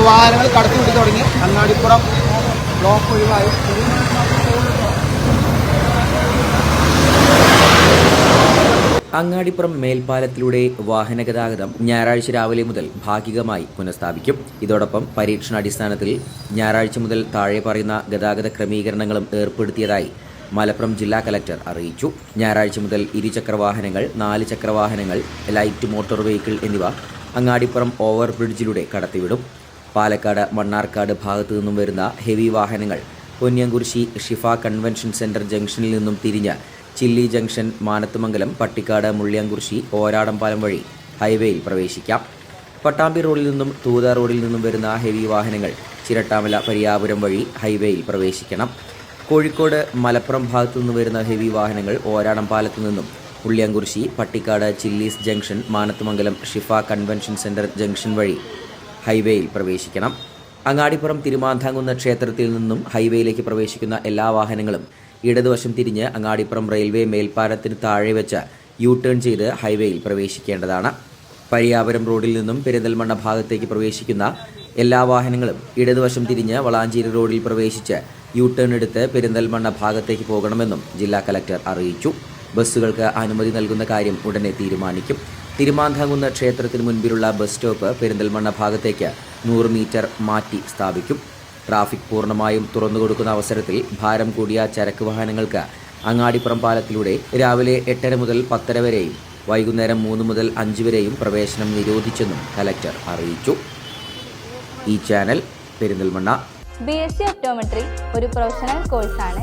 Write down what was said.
ഇപ്പോൾ വാഹനങ്ങൾ കടത്തി വിട്ടു തുടങ്ങി. അങ്ങാടിപ്പുറം ബ്ലോക്ക് ഒഴിവായി. അങ്ങാടിപ്പുറം മേൽപ്പാലത്തിലൂടെ വാഹന ഗതാഗതം ഞായറാഴ്ച രാവിലെ മുതൽ ഭാഗികമായി പുനഃസ്ഥാപിക്കും. ഇതോടൊപ്പം പരീക്ഷണാടിസ്ഥാനത്തിൽ ഞായറാഴ്ച മുതൽ താഴെ പറയുന്ന ഗതാഗത ക്രമീകരണങ്ങളും ഏർപ്പെടുത്തിയതായി മലപ്പുറം ജില്ലാ കലക്ടർ അറിയിച്ചു. ഞായറാഴ്ച മുതൽ ഇരുചക്ര വാഹനങ്ങൾ നാല് ചക്ര വാഹനങ്ങൾ ലൈറ്റ് മോട്ടോർ വെഹിക്കിൾ എന്നിവ അങ്ങാടിപ്പുറം ഓവർ ബ്രിഡ്ജിലൂടെ കടത്തിവിടും. പാലക്കാട് മണ്ണാർക്കാട് ഭാഗത്തു നിന്നും വരുന്ന ഹെവി വാഹനങ്ങൾ പൊന്നിയങ്കുരിശി ഷിഫ കൺവെൻഷൻ സെന്റർ ജംഗ്ഷനിൽ നിന്നും തിരിഞ്ഞ് ചില്ലി ജംഗ്ഷൻ മാനത്തുമംഗലം പട്ടിക്കാട് മുള്ളിയങ്കുരിശി ഓരാടംപാലം വഴി ഹൈവേയിൽ പ്രവേശിക്കാം. പട്ടാമ്പി റോഡിൽ നിന്നും തൂത റോഡിൽ നിന്നും വരുന്ന ഹെവി വാഹനങ്ങൾ ചിരട്ടാമല പരിയാപുരം വഴി ഹൈവേയിൽ പ്രവേശിക്കണം. കോഴിക്കോട് മലപ്പുറം ഭാഗത്തു നിന്ന് വരുന്ന ഹെവി വാഹനങ്ങൾ ഓരാടം പാലത്തു നിന്നും Ulliyankurissi Pattikkad chillies junction Manathumangalam Shifa convention centre junction വഴി ഹൈവേയിൽ പ്രവേശിക്കണം. അങ്ങാടിപ്പുറം തിരുമാന്താങ്കുന്ന ക്ഷേത്രത്തിൽ നിന്നും ഹൈവേയിലേക്ക് പ്രവേശിക്കുന്ന എല്ലാ വാഹനങ്ങളും ഇടതുവശം തിരിഞ്ഞ് അങ്ങാടിപ്പുറം റെയിൽവേ മേൽപ്പാലത്തിന് താഴെ വെച്ച് യു ടേൺ ചെയ്ത് ഹൈവേയിൽ പ്രവേശിക്കേണ്ടതാണ്. പരിയാപുരം റോഡിൽ നിന്നും പെരിന്തൽമണ്ണ ഭാഗത്തേക്ക് പ്രവേശിക്കുന്ന എല്ലാ വാഹനങ്ങളും ഇടതുവശം തിരിഞ്ഞ് വളാഞ്ചേരി റോഡിൽ പ്രവേശിച്ച് യു ടേൺ എടുത്ത് പെരിന്തൽമണ്ണ ഭാഗത്തേക്ക് പോകണമെന്നും ജില്ലാ കലക്ടർ അറിയിച്ചു. ബസ്സുകൾക്ക് അനുമതി നൽകുന്ന കാര്യം ഉടനെ തീരുമാനിക്കും. തിരുമാന്താംകുന്ന് ക്ഷേത്രത്തിന് മുൻപിലുള്ള ബസ് സ്റ്റോപ്പ് പെരിന്തൽമണ്ണ ഭാഗത്തേക്ക് നൂറ് മീറ്റർ മാറ്റി സ്ഥാപിക്കും. ട്രാഫിക് പൂർണമായും തുറന്നുകൊടുക്കുന്ന അവസരത്തിൽ ഭാരം കൂടിയ ചരക്ക് വാഹനങ്ങൾക്ക് അങ്ങാടിപ്പുറം പാലത്തിലൂടെ രാവിലെ എട്ടര മുതൽ പത്തര വരെയും വൈകുന്നേരം മൂന്ന് മുതൽ അഞ്ച് വരെയും പ്രവേശനം നിരോധിച്ചെന്നും കലക്ടർ അറിയിച്ചു. ഈ channel Perinthalmanna. B S C optometry ഒരു പ്രൊഫഷണൽ കോഴ്സാണ്.